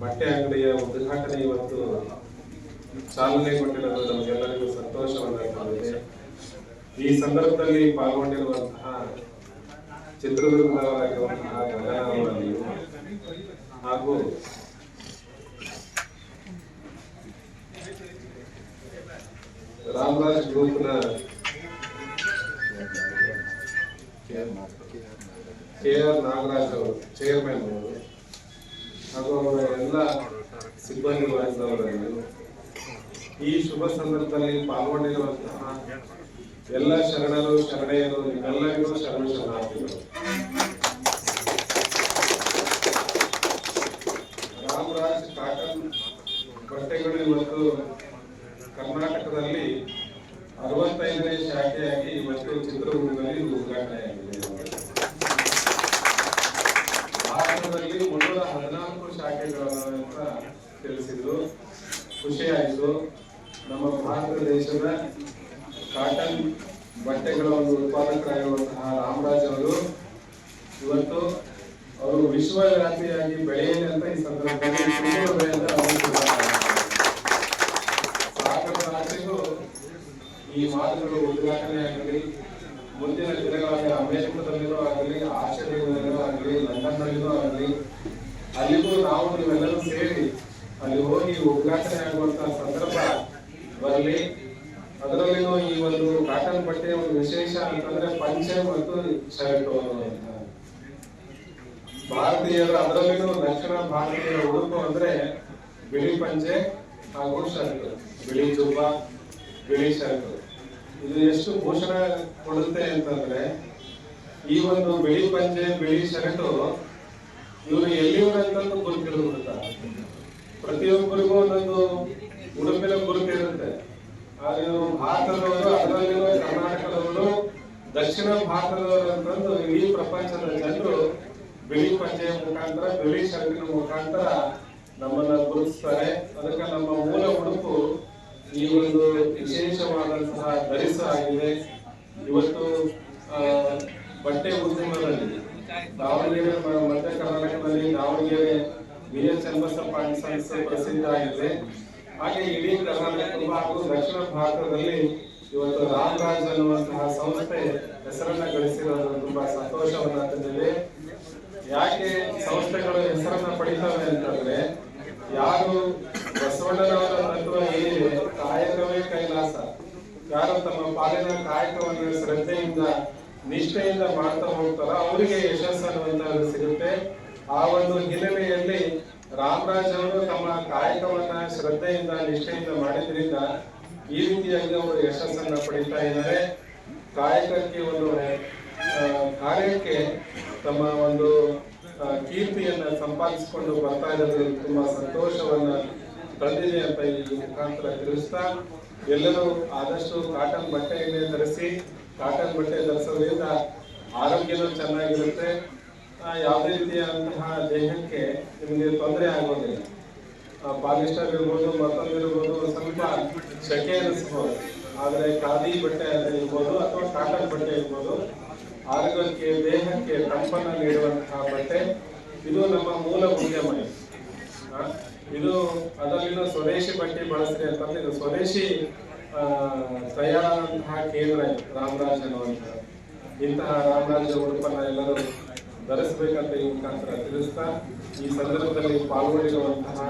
ಬಟ್ಟೆ ಅಂಗಡಿಯ ಉದ್ಘಾಟನೆ ಇವತ್ತು ಚಾಲನೆ ಕೊಟ್ಟಿರೋದು ನಮಗೆಲ್ಲರಿಗೂ ಸಂತೋಷವನ್ನ ತಂದಿದೆ ಈ ಸಂದರ್ಭದಲ್ಲಿ ಪಾಲ್ಗೊಂಡಿರುವಂತಹ ಚಿತ್ರದುರ್ಗವಾಗಿರುವಂತಹ ಗಗನವರಲ್ಲಿಯೂ ಹಾಗೂ ರಾಮರಾಜ್ ಗ್ರೂಪ್ನ ಕೆ ಆರ್ ನಾಗರಾಜ್ ಅವರು ಚೇರ್ಮನ್ ಅವರು. ಹಾಗೂ ಎಲ್ಲ ಸಿಬ್ಬಂದಿ ವರ್ಗದವರನ್ನು ಈ ಶುಭ ಸಂದರ್ಭದಲ್ಲಿ ಪಾಲ್ಗೊಂಡಿರುವಂತಹ ಎಲ್ಲ ಶರಣರು, ಶರಣೆಯರು, ನಿಮ್ಮೆಲ್ಲರಿಗೂ ಶರಣ ಶರಣಾರ್ಥಿಗಳು. ರಾಮರಾಜ್ ಕಾಟನ್ ಬಟ್ಟೆಗಳು ಇವತ್ತು ಕರ್ನಾಟಕದಲ್ಲಿ ಅರವತ್ತೈದನೇ ಶಾಖೆಯಾಗಿ ಇವತ್ತು ಚಿತ್ರದುರ್ಗದಲ್ಲಿ ಉದ್ಘಾಟನೆಯಾಗಿದೆ. ಖುಷಿಯಾಯಿತು ನಮ್ಮ ಭಾರತ ದೇಶದ ಕಾಟನ್ ಬಟ್ಟೆಗಳ ಒಂದು ಉತ್ಪಾದಕರಾಗಿರುವಂತಹ ರಾಮರಾಜ್ ಅವರು. ಇವತ್ತು ಅವರು ವಿಶ್ವವ್ಯಾಪಿಯಾಗಿ ಬೆಳೆಯಲಿ ಅಂತ ಈ ಸಂದರ್ಭದಲ್ಲಿ ಈ ಮಾತುಗಳು ಉದ್ಘಾಟನೆ ಆಗಲಿ ಮುಂದಿನ ದಿನಗಳಲ್ಲಿ ಅಮೆರಿಕದಲ್ಲಿನೂ ಆಗಲಿ ಆಸ್ಟ್ರೇಲಿಯಾದಲ್ಲಿನೂ ಬರಲಿ ಅದರಲ್ಲಿನೂ ಈ ಒಂದು ಕಾಟನ್ ಬಟ್ಟೆ ಒಂದು ವಿಶೇಷ ಅಂತಂದ್ರೆ ಪಂಚೆ ಮತ್ತು ಶರ್ಟ್. ಭಾರತೀಯರ, ಅದರಲ್ಲಿನೂ ದಕ್ಷಿಣ ಭಾರತೀಯರ ಉಡುಪು ಅಂದ್ರೆ ಬಿಳಿ ಪಂಚೆ ಹಾಗೂ ಶರ್ಟ್. ಬಿಳಿ ಜುಬ್ಬ, ಬಿಳಿ ಶರ್ಟ್. ಇದು ಎಷ್ಟು ಭೂಷಣ ಕೊಡುತ್ತೆ ಅಂತಂದ್ರೆ, ಈ ಒಂದು ಬಿಳಿ ಪಂಚೆ, ಬಿಳಿ ಶರ್ಟ್ ಇವರು ಎಲ್ಲಿಯವರಂತಂದು ಗುರುತಿರುತ್ತಾರೆ ಪ್ರತಿಯೊಬ್ಬರಿಗೂ ಒಂದೊಂದು ಉಡುಪಿನ ಗುರುತು ಭಾರತದವರು ಅದರಲ್ಲಿರುವ ಕರ್ನಾಟಕದವರು ದಕ್ಷಿಣ ಭಾರತದವರು ಅಂತಂದು ಇಡೀ ಪ್ರಪಂಚದ ಜನರು ಬಿಳಿ ಪಂಚೆಯ ಮುಖಾಂತರ, ಬಿಳಿ ಶರ್ಟಿನ ಮುಖಾಂತರ ನಮ್ಮನ್ನ ಗುರುತಿಸ್ತಾರೆ. ಅದಕ್ಕೆ ನಮ್ಮ ಮೂಲ ಉಡುಪು ಈ ಒಂದು ವಿಶೇಷವಾದಂತಹ ಧರಿಸ ಆಗಿದೆ. ಇವತ್ತು ಬಟ್ಟೆ ಉದ್ಯಮದಲ್ಲಿ ದಾವಣಗೆರೆ ಮಧ್ಯ ಕರ್ನಾಟಕದಲ್ಲಿ ದಾವಣಗೆರೆ ಬಿ ಎಸ್ ಚನ್ನಬಸಪ್ಪ ಪ್ರಸಿದ್ಧ ಆಗಿದೆ. ಹಾಗೆ ಇಡೀ ಕರ್ನಾಟಕ ಹಾಗೂ ದಕ್ಷಿಣ ಭಾರತದಲ್ಲಿ ಇವತ್ತು ರಾಮರಾಜ್ ಅನ್ನುವಂತಹ ಸಂಸ್ಥೆ ಹೆಸರನ್ನ ಗಳಿಸಿರೋದು ತುಂಬಾ ಸಂತೋಷವನ್ನ ತಂದಿದೆ ಯಾಕೆ ಸಂಸ್ಥೆಗಳು ಹೆಸರನ್ನ ಪಡಿತವೆ ಅಂತಂದ್ರೆ, ಯಾರು ಬಸವಣ್ಣನವರ ತತ್ವ ಏನಿದೆ ಕಾಯಕವೇ ಕೈಲಾಸ. ಯಾರು ತಮ್ಮ ಪಾಲಿನ ಕಾಯಕವನ್ನು ಶ್ರದ್ಧೆಯಿಂದ, ನಿಷ್ಠೆಯಿಂದ ಮಾಡ್ತಾ ಹೋಗ್ತಾರ ಅವರಿಗೆ ಯಶಸ್ಸು ಅನ್ನುವಂಥದ್ದು ಸಿಗುತ್ತೆ. ಆ ಒಂದು ಹಿನ್ನೆಲೆಯಲ್ಲಿ ರಾಮರಾಜ್ ಅವರು ತಮ್ಮ ಕಾಯಕವನ್ನ ಶ್ರದ್ಧೆಯಿಂದ, ನಿಷ್ಠೆಯಿಂದ ಮಾಡಿದ್ರಿಂದ ಈ ರೀತಿಯಾಗಿ ಅವರು ಯಶಸ್ಸನ್ನ ಪಡಿತಾ ಇದ್ದಾರೆ. ಕಾಯಕಕ್ಕೆ ಒಂದು ಕಾರ್ಯಕ್ಕೆ ತಮ್ಮ ಒಂದು ಕೀರ್ತಿಯನ್ನ ಸಂಪಾದಿಸಿಕೊಂಡು ಬರ್ತಾ ಇರೋದು ತುಂಬಾ ಸಂತೋಷವನ್ನ ತಂದಿದೆ ಅಂತ ಈ ಮುಖಾಂತರ ತಿಳಿಸ್ತಾ ಎಲ್ಲರೂ ಆದಷ್ಟು ಕಾಟನ್ ಬಟ್ಟೆಯನ್ನೇ ಧರಿಸಿ, ಕಾಟನ್ ಬಟ್ಟೆ ಧರಿಸೋದ್ರಿಂದ ಆರೋಗ್ಯನೂ ಚೆನ್ನಾಗಿರುತ್ತೆ. ಯಾವುದೇ ರೀತಿಯಾದಂತಹ ದೇಹಕ್ಕೆ ನಿಮಗೆ ತೊಂದರೆ ಆಗೋದಿಲ್ಲ. ಪಾಲಿಸ್ಟರ್ ಇರ್ಬೋದು, ಮತ್ತೊಂದು ಇರ್ಬೋದು, ಒಂದ್ ಸ್ವಲ್ಪ ಸೆಕೆ ಅನಿಸ್ಬೋದು. ಆದರೆ ಖಾದಿ ಬಟ್ಟೆ ಇರ್ಬೋದು, ಅಥವಾ ಕಾಟನ್ ಬಟ್ಟೆ ಇರ್ಬೋದು, ಆರೋಗ್ಯಕ್ಕೆ, ದೇಹಕ್ಕೆ ತಂಪನ್ನು ನೀಡುವಂತಹ ಬಟ್ಟೆ, ಇದು ನಮ್ಮ ಮೂಲ ಉದ್ಯಮ ಇದು. ಅದರಲ್ಲಿನ ಸ್ವದೇಶಿ ಬಟ್ಟೆ ಬಳಸ್ರಿ ಅಂತಂದ್ರೆ ಇದು ಸ್ವದೇಶಿ ತಯಾರಂತಹ ಕೇಂದ್ರ ರಾಮರಾಜ್ ಅನ್ನುವಂಥ ಇಂತಹ ರಾಮರಾಜ ಉಡುಪನ್ನ ಎಲ್ಲರೂ ಧರಿಸಬೇಕಂತ ಈ ಮುಖಾಂತರ ತಿಳಿಸ್ತಾ, ಈ ಸಂದರ್ಭದಲ್ಲಿ ಪಾಲ್ಗೊಂಡಿರುವಂತಹ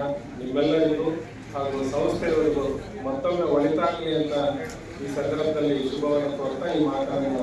ನಿಮ್ಮೆಲ್ಲರಿಗೂ ಹಾಗೂ ಸಂಸ್ಥೆಗಳಿಗೂ ಮತ್ತೊಮ್ಮೆ ಒಳಿತಾಗಲಿ ಅಂತ ಈ ಸಂದರ್ಭದಲ್ಲಿ ಶುಭವನ್ನು ಕೊಡ್ತಾ ಈ ಮಾತನ್ನು.